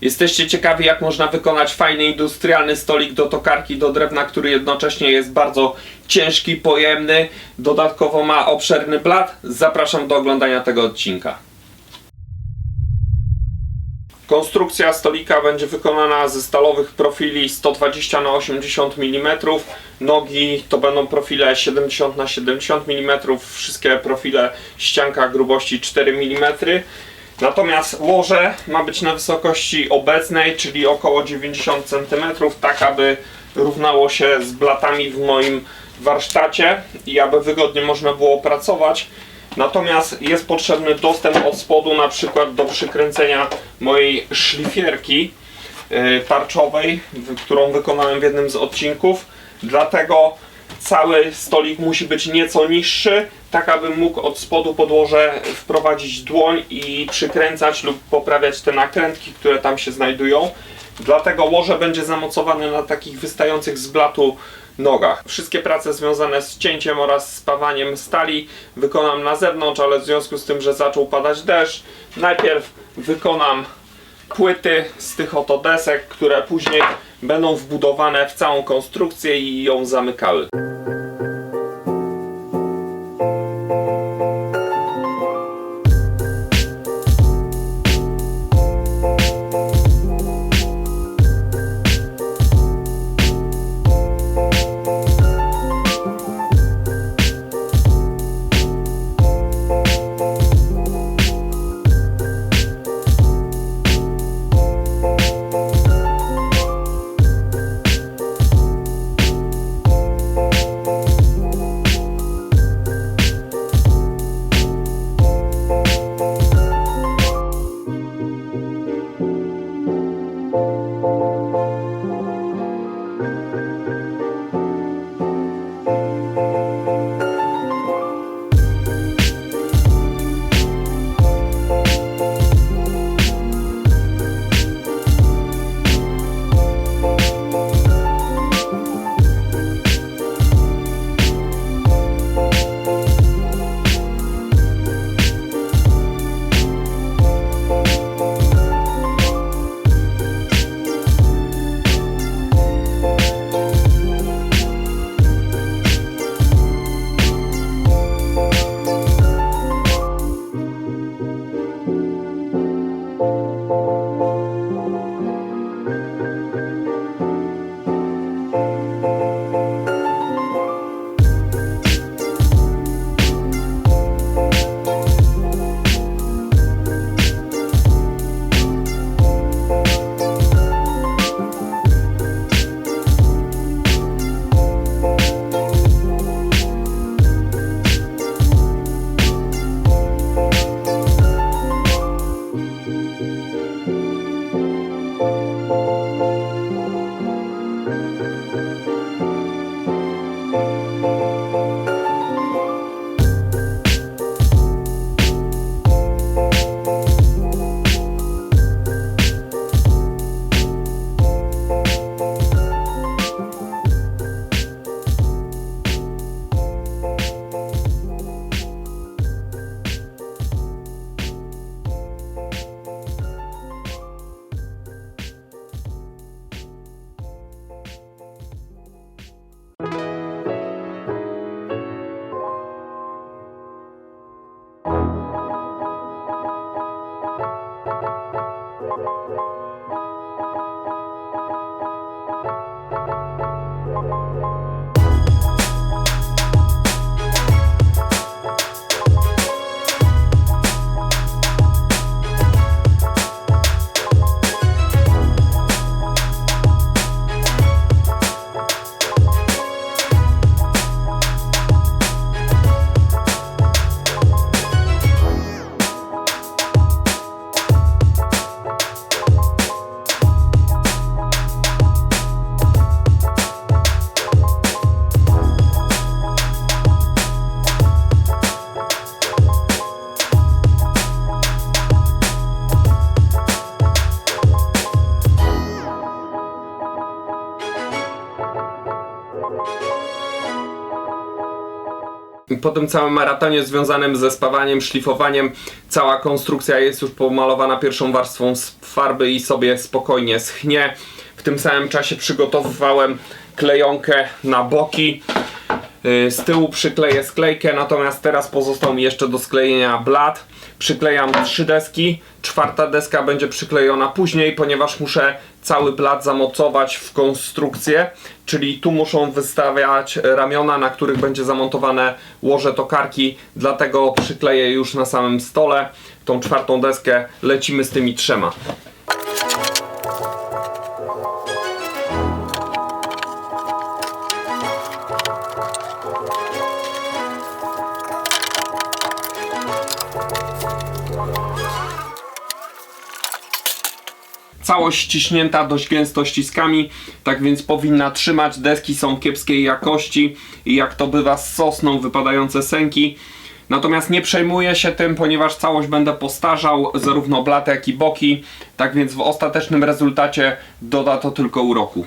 Jesteście ciekawi, jak można wykonać fajny industrialny stolik do tokarki do drewna, który jednocześnie jest bardzo ciężki, pojemny, dodatkowo ma obszerny blat? Zapraszam do oglądania tego odcinka. Konstrukcja stolika będzie wykonana ze stalowych profili 120 na 80 mm. Nogi to będą profile 70 na 70 mm. Wszystkie profile ścianka grubości 4 mm. Natomiast łoże ma być na wysokości obecnej, czyli około 90 cm, tak aby równało się z blatami w moim warsztacie i aby wygodnie można było pracować. Natomiast jest potrzebny dostęp od spodu, na przykład do przykręcenia mojej szlifierki yy, tarczowej, którą wykonałem w jednym z odcinków. Dlatego cały stolik musi być nieco niższy, tak abym mógł od spodu podłoże wprowadzić dłoń i przykręcać lub poprawiać te nakrętki, które tam się znajdują. Dlatego łoże będzie zamocowane na takich wystających z blatu nogach. Wszystkie prace związane z cięciem oraz spawaniem stali wykonam na zewnątrz, ale w związku z tym, że zaczął padać deszcz, najpierw wykonam płyty z tych oto desek, które później będą wbudowane w całą konstrukcję i ją zamykały. Po tym całym maratonie związanym ze spawaniem, szlifowaniem, cała konstrukcja jest już pomalowana pierwszą warstwą farby i sobie spokojnie schnie. W tym samym czasie przygotowywałem klejonkę na boki. Yy, Z tyłu przykleję sklejkę, natomiast teraz pozostał mi jeszcze do sklejenia blat. Przyklejam trzy deski, czwarta deska będzie przyklejona później, ponieważ muszę cały blat zamocować w konstrukcję, czyli tu muszą wystawiać ramiona, na których będzie zamontowane łoże tokarki, dlatego przykleję już na samym stole tą czwartą deskę, lecimy z tymi trzema. Całość ściśnięta dość gęsto ściskami, tak więc powinna trzymać. Deski są kiepskiej jakości i jak to bywa z sosną, wypadające sęki. Natomiast nie przejmuję się tym, ponieważ całość będę postarzał, zarówno blat jak i boki. Tak więc w ostatecznym rezultacie doda to tylko uroku.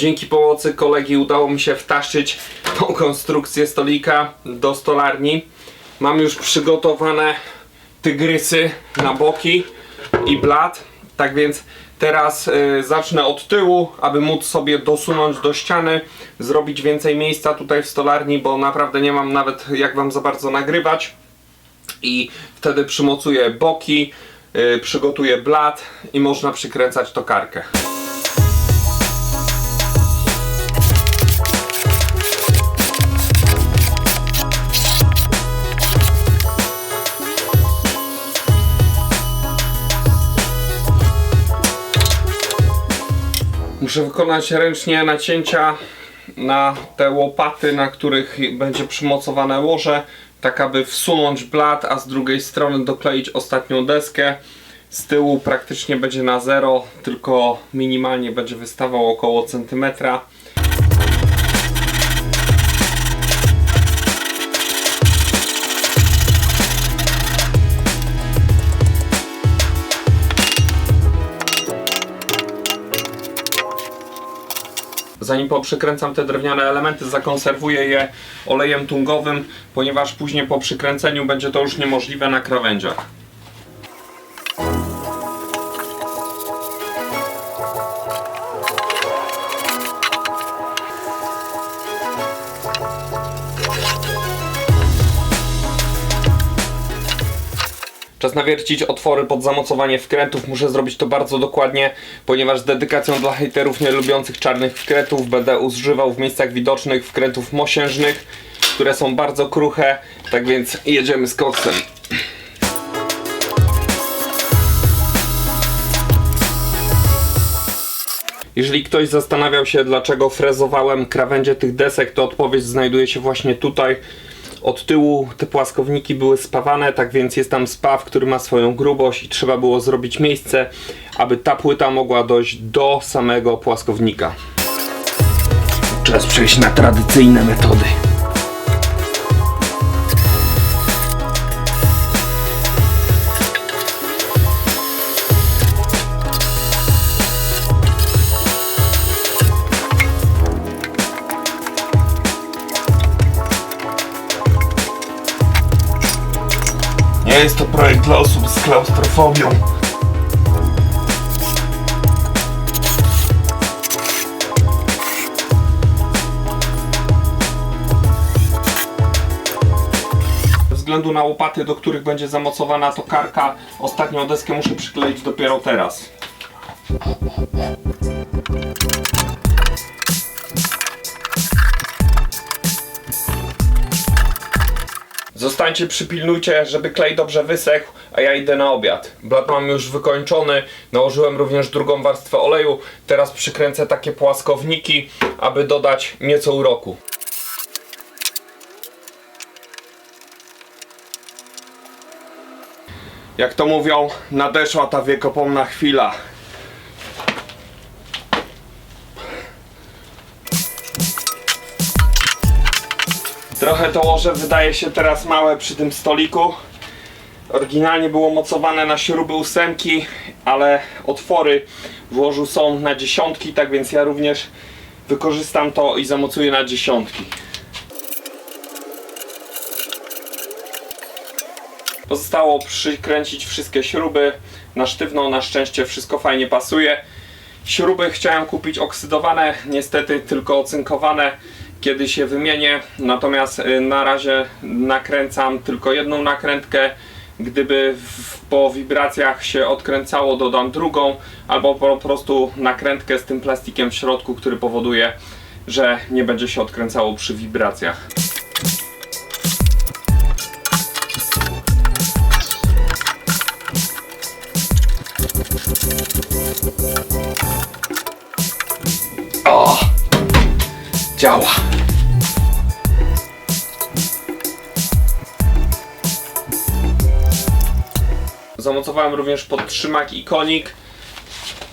Dzięki pomocy kolegi udało mi się wtaszczyć tą konstrukcję stolika do stolarni. Mam już przygotowane tygrysy na boki i blat. Tak więc teraz y, zacznę od tyłu, aby móc sobie dosunąć do ściany, zrobić więcej miejsca tutaj w stolarni, bo naprawdę nie mam nawet jak wam za bardzo nagrywać. I wtedy przymocuję boki, y, przygotuję blat i można przykręcać tokarkę. Muszę wykonać ręcznie nacięcia na te łopaty, na których będzie przymocowane łoże, tak aby wsunąć blat, a z drugiej strony dokleić ostatnią deskę. Z tyłu praktycznie będzie na zero, tylko minimalnie będzie wystawał około centymetra. Zanim poprzykręcam te drewniane elementy, zakonserwuję je olejem tungowym, ponieważ później po przykręceniu będzie to już niemożliwe na krawędziach. Czas nawiercić otwory pod zamocowanie wkrętów. Muszę zrobić to bardzo dokładnie, ponieważ z dedykacją dla hejterów nie lubiących czarnych wkrętów będę używał w miejscach widocznych wkrętów mosiężnych, które są bardzo kruche. Tak więc jedziemy z koksem. Jeżeli ktoś zastanawiał się, dlaczego frezowałem krawędzie tych desek, to odpowiedź znajduje się właśnie tutaj. Od tyłu te płaskowniki były spawane, tak więc jest tam spaw, który ma swoją grubość i trzeba było zrobić miejsce, aby ta płyta mogła dojść do samego płaskownika. Czas przejść na tradycyjne metody. Jest to projekt dla osób z klaustrofobią. Ze względu na łopaty, do których będzie zamocowana tokarka, ostatnią deskę muszę przykleić dopiero teraz. Zostańcie, przypilnujcie, żeby klej dobrze wysechł, a ja idę na obiad. Blat mam już wykończony, nałożyłem również drugą warstwę oleju. Teraz przykręcę takie płaskowniki, aby dodać nieco uroku. Jak to mówią, nadeszła ta wiekopomna chwila. Trochę to łoże wydaje się teraz małe przy tym stoliku. Oryginalnie było mocowane na śruby ósemki, ale otwory w łożu są na dziesiątki, tak więc ja również wykorzystam to i zamocuję na dziesiątki. Pozostało przykręcić wszystkie śruby na sztywno, na szczęście wszystko fajnie pasuje. Śruby chciałem kupić oksydowane, niestety tylko ocynkowane. Kiedy się wymienię, natomiast y, na razie nakręcam tylko jedną nakrętkę. Gdyby w, po wibracjach się odkręcało, dodam drugą, albo po prostu nakrętkę z tym plastikiem w środku, który powoduje, że nie będzie się odkręcało przy wibracjach. O! Działa. Zamocowałem również podtrzymak i konik.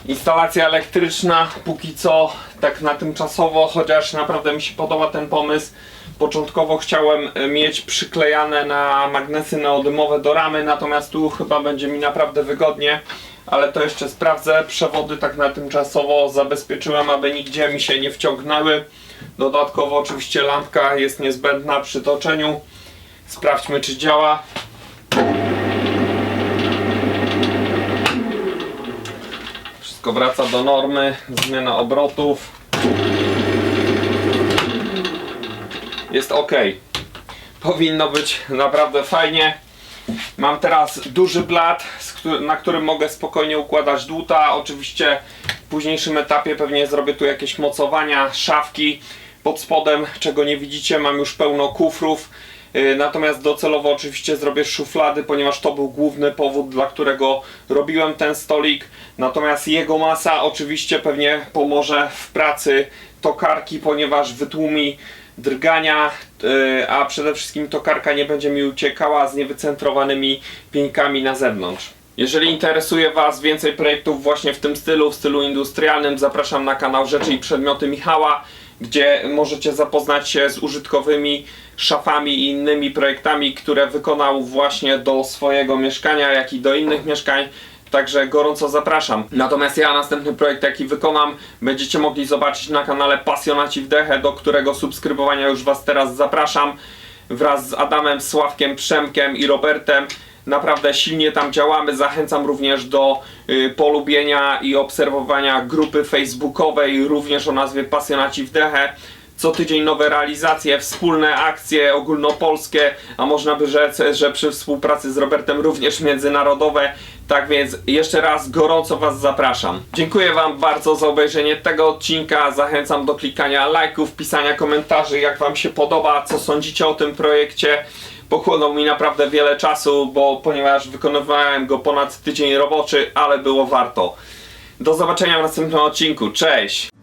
Instalacja elektryczna póki co tak na tymczasowo, chociaż naprawdę mi się podoba ten pomysł. Początkowo chciałem e, mieć przyklejane na magnesy neodymowe do ramy, natomiast tu chyba będzie mi naprawdę wygodnie, ale to jeszcze sprawdzę. Przewody tak na tymczasowo zabezpieczyłem, aby nigdzie mi się nie wciągnęły. Dodatkowo oczywiście lampka jest niezbędna przy toczeniu. Sprawdźmy czy działa. Wszystko wraca do normy, zmiana obrotów. Jest ok. Powinno być naprawdę fajnie. Mam teraz duży blat, na którym mogę spokojnie układać dłuta. Oczywiście w późniejszym etapie pewnie zrobię tu jakieś mocowania, szafki. Pod spodem, czego nie widzicie, mam już pełno kufrów. Yy, Natomiast docelowo oczywiście zrobię szuflady, ponieważ to był główny powód, dla którego robiłem ten stolik. Natomiast jego masa oczywiście pewnie pomoże w pracy tokarki, ponieważ wytłumi drgania, yy, a przede wszystkim tokarka nie będzie mi uciekała z niewycentrowanymi pieńkami na zewnątrz. Jeżeli interesuje Was więcej projektów właśnie w tym stylu, w stylu industrialnym, zapraszam na kanał Rzeczy i Przedmioty Michała, gdzie możecie zapoznać się z użytkowymi szafami i innymi projektami, które wykonał właśnie do swojego mieszkania, jak i do innych mieszkań. Także gorąco zapraszam. Natomiast ja następny projekt jaki wykonam będziecie mogli zobaczyć na kanale Pasjonaci w Dechę, do którego subskrybowania już Was teraz zapraszam. Wraz z Adamem, Sławkiem, Przemkiem i Robertem. Naprawdę silnie tam działamy. Zachęcam również do y, polubienia i obserwowania grupy facebookowej, również o nazwie Pasjonaci w Dechę. Co tydzień nowe realizacje, wspólne akcje ogólnopolskie, a można by rzec, że przy współpracy z Robertem również międzynarodowe. Tak więc jeszcze raz gorąco Was zapraszam. Dziękuję Wam bardzo za obejrzenie tego odcinka. Zachęcam do klikania lajków, pisania komentarzy, jak Wam się podoba, co sądzicie o tym projekcie. Pochłonął mi naprawdę wiele czasu, bo ponieważ wykonywałem go ponad tydzień roboczy, ale było warto. Do zobaczenia w następnym odcinku. Cześć!